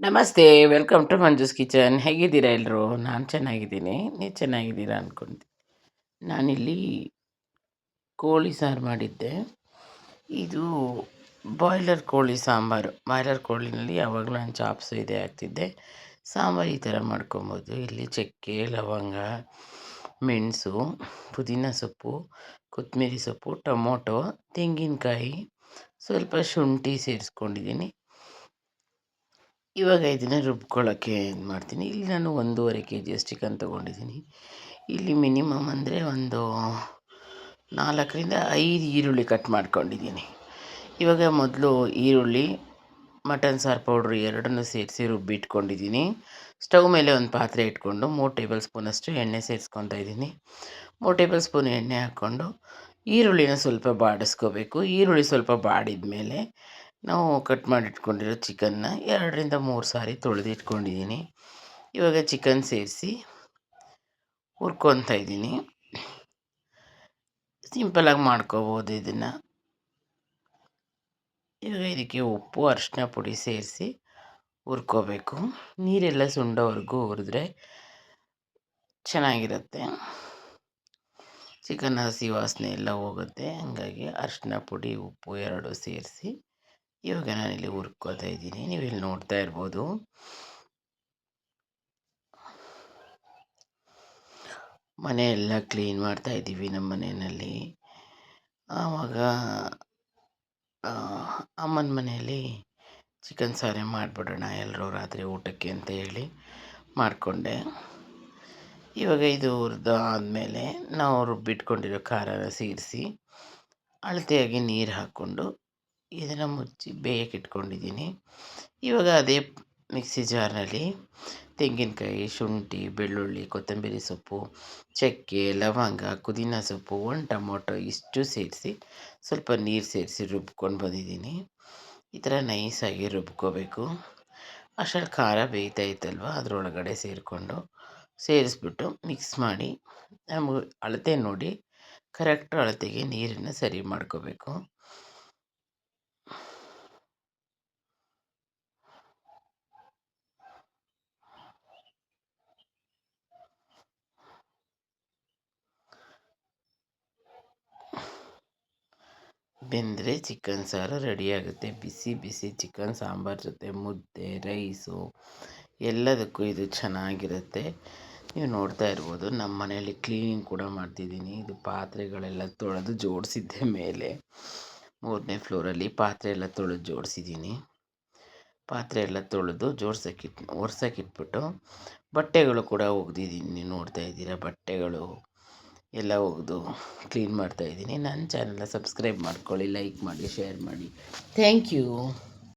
ನಮಸ್ತೆ welcome to Manju's kitchen. ಹೇಗಿದ್ದೀರಾ ಎಲ್ಲರೂ ನಾನು ಚೆನ್ನಾಗಿದ್ದೀನಿ. ನೀವು ಚೆನ್ನಾಗಿದ್ದೀರಾ ಅಂದ್ಕೊಂತೀನಿ ನಾನಿಲ್ಲಿ ಕೋಳಿ ಸಾರು ಮಾಡಿದ್ದೆ. ಇದು ಬಾಯ್ಲರ್ ಕೋಳಿ ಸಾಂಬಾರು. ಬಾಯ್ಲರ್ ಕೋಳಿನಲ್ಲಿ ಯಾವಾಗಲೂ ನಾನು ಚಾಪ್ಸು ಇದೆ ಹಾಕ್ತಿದ್ದೆ ಸಾಂಬಾರು ಈ ಥರ ಮಾಡ್ಕೊಬೋದು. ಇಲ್ಲಿ ಚಕ್ಕೆ, ಲವಂಗ, ಮೆಣಸು, ಪುದೀನ ಸೊಪ್ಪು ಕೊತ್ತಂಬರಿ ಸೊಪ್ಪು, ಟೊಮೊಟೊ, ತೆಂಗಿನಕಾಯಿ, ಸ್ವಲ್ಪ ಶುಂಠಿ ಸೇರಿಸ್ಕೊಂಡಿದ್ದೀನಿ. ಇವಾಗ ಇದನ್ನು ರುಬ್ಕೊಳ್ಳೋಕ್ಕೆ ಇದು ಮಾಡ್ತೀನಿ. ಇಲ್ಲಿ ನಾನು ಒಂದೂವರೆ ಕೆ ಜಿಯಷ್ಟು ಚಿಕನ್ ತೊಗೊಂಡಿದ್ದೀನಿ. ಇಲ್ಲಿ ಮಿನಿಮಮ್ ಅಂದರೆ ಒಂದು ನಾಲ್ಕರಿಂದ ಐದು ಈರುಳ್ಳಿ ಕಟ್ ಮಾಡ್ಕೊಂಡಿದ್ದೀನಿ. ಇವಾಗ ಮೊದಲು ಈರುಳ್ಳಿ ಮಟನ್ ಸಾರು ಪೌಡ್ರ್ ಎರಡನ್ನು ಸೇರಿಸಿ ರುಬ್ಬಿಟ್ಕೊಂಡಿದ್ದೀನಿ. ಸ್ಟವ್ ಮೇಲೆ ಒಂದು ಪಾತ್ರೆ ಇಟ್ಕೊಂಡು ಮೂರು ಟೇಬಲ್ ಸ್ಪೂನಷ್ಟು ಎಣ್ಣೆ ಸೇರಿಸ್ಕೊತಾ ಇದ್ದೀನಿ. ಮೂರು ಟೇಬಲ್ ಸ್ಪೂನ್ ಎಣ್ಣೆ ಹಾಕ್ಕೊಂಡು ಈರುಳ್ಳಿನ ಸ್ವಲ್ಪ ಬಾಡಿಸ್ಕೋಬೇಕು. ಈರುಳ್ಳಿ ಸ್ವಲ್ಪ ಬಾಡಿದ ಮೇಲೆ ನಾವು ಕಟ್ ಮಾಡಿ ಇಟ್ಕೊಂಡಿರೋ ಚಿಕನ್ನ ಎರಡರಿಂದ ಮೂರು ಸಾರಿ ತೊಳೆದು ಇಟ್ಕೊಂಡಿದ್ದೀನಿ. ಇವಾಗ ಚಿಕನ್ ಸೇರಿಸಿ ಹುರ್ಕೊತಾ ಇದ್ದೀನಿ. ಸಿಂಪಲಾಗಿ ಮಾಡ್ಕೋಬೋದು ಇದನ್ನು. ಇವಾಗ ಇದಕ್ಕೆ ಉಪ್ಪು ಅರಿಶಿನ ಪುಡಿ ಸೇರಿಸಿ ಹುರ್ಕೋಬೇಕು. ನೀರೆಲ್ಲ ಸುಂಡೋವರೆಗೂ ಹುರಿದ್ರೆ ಚೆನ್ನಾಗಿರುತ್ತೆ. ಚಿಕನ್ ಹಸಿ ವಾಸನೆ ಎಲ್ಲ ಹೋಗುತ್ತೆ. ಹಾಗಾಗಿ ಅರಿಶಿನ ಪುಡಿ, ಉಪ್ಪು ಎರಡು ಸೇರಿಸಿ ಇವಾಗ ನಾನಿಲ್ಲಿ ಹುರ್ಕೋತಾ ಇದ್ದೀನಿ. ನೀವು ಇಲ್ಲಿ ನೋಡ್ತಾ ಇರ್ಬೋದು. ಮನೆ ಎಲ್ಲ ಕ್ಲೀನ್ ಮಾಡ್ತಾ ಇದ್ದೀವಿ ನಮ್ಮ ಮನೆಯಲ್ಲಿ. ಆವಾಗ ಅಮ್ಮನ ಮನೆಯಲ್ಲಿ ಚಿಕನ್ ಸಾರೇ ಮಾಡಿಬಿಡೋಣ ಎಲ್ಲರೂ ರಾತ್ರಿ ಊಟಕ್ಕೆ ಅಂತ ಹೇಳಿ ಮಾಡಿಕೊಂಡೆ. ಇವಾಗ ಇದು ಹುರಿದು ಆದಮೇಲೆ ನಾವು ರುಬ್ಬಿಟ್ಕೊಂಡಿರೋ ಖಾರನ ಸೇರಿಸಿ ಅಳತೆಯಾಗಿ ನೀರು ಹಾಕ್ಕೊಂಡು ಇದನ್ನು ಮುಚ್ಚಿ ಬೇಯಕ್ಕೆ ಇಟ್ಕೊಂಡಿದ್ದೀನಿ. ಇವಾಗ ಅದೇ ಮಿಕ್ಸಿ ಜಾರ್ನಲ್ಲಿ ತೆಂಗಿನಕಾಯಿ, ಶುಂಠಿ, ಬೆಳ್ಳುಳ್ಳಿ, ಕೊತ್ತಂಬರಿ ಸೊಪ್ಪು, ಚಕ್ಕೆ, ಲವಂಗ, ಪುದೀನ ಸೊಪ್ಪು ಒಂದು ಟೊಮೊಟೊ ಇಷ್ಟು ಸೇರಿಸಿ ಸ್ವಲ್ಪ ನೀರು ಸೇರಿಸಿ ರುಬ್ಕೊಂಡು ಬಂದಿದ್ದೀನಿ. ಈ ಥರ ನೈಸಾಗಿ ರುಬ್ಕೋಬೇಕು. ಅಷ್ಟರಲ್ಲಿ ಖಾರ ಬೇಯ್ತಾ ಇತ್ತಲ್ವ? ಅದರೊಳಗಡೆ ಸೇರಿಕೊಂಡು ಸೇರಿಸ್ಬಿಟ್ಟು ಮಿಕ್ಸ್ ಮಾಡಿ ನಮಗೆ ಅಳತೆ ನೋಡಿ ಕರೆಕ್ಟ್ ಅಳತೆಗೆ ನೀರನ್ನು ಸರಿ ಮಾಡ್ಕೋಬೇಕು. ಬೆಂದರೆ ಚಿಕನ್ ಸಾರು ರೆಡಿಯಾಗುತ್ತೆ. ಬಿಸಿ ಬಿಸಿ ಚಿಕನ್ ಸಾಂಬಾರು ಜೊತೆ ಮುದ್ದೆ, ರೈಸು ಎಲ್ಲದಕ್ಕೂ ಇದು ಚೆನ್ನಾಗಿರುತ್ತೆ. ನೀವು ನೋಡ್ತಾ ಇರ್ಬೋದು, ನಮ್ಮ ಮನೆಯಲ್ಲಿ ಕ್ಲೀನಿಂಗ್ ಕೂಡ ಮಾಡ್ತಿದ್ದೀನಿ. ಇದು ಪಾತ್ರೆಗಳೆಲ್ಲ ತೊಳೆದು ಜೋಡಿಸಿದ್ದೆ ಮೇಲೆ. ಮೂರನೇ ಫ್ಲೋರಲ್ಲಿ ಪಾತ್ರೆ ಎಲ್ಲ ತೊಳೆದು ಜೋಡಿಸಿದ್ದೀನಿ. ಪಾತ್ರೆ ಎಲ್ಲ ತೊಳೆದು ಜೋಡ್ಸೋಕ್ಕಿಟ್ಟು ಒರ್ಸೋಕ್ಕಿಟ್ಬಿಟ್ಟು ಬಟ್ಟೆಗಳು ಕೂಡ ಒಗ್ದಿದ್ದೀನಿ. ನೀವು ನೋಡ್ತಾ ಇದ್ದೀರ ಬಟ್ಟೆಗಳು? ಎಲ್ಲ ಒಗೆದು ಕ್ಲೀನ್ ಮಾಡ್ತಾಯಿದ್ದೀನಿ ನನ್ನ ಚಾನಲ್ನ ಸಬ್ಸ್ಕ್ರೈಬ್ ಮಾಡ್ಕೊಳ್ಳಿ ಲೈಕ್ ಮಾಡಿ ಶೇರ್ ಮಾಡಿ. Thank you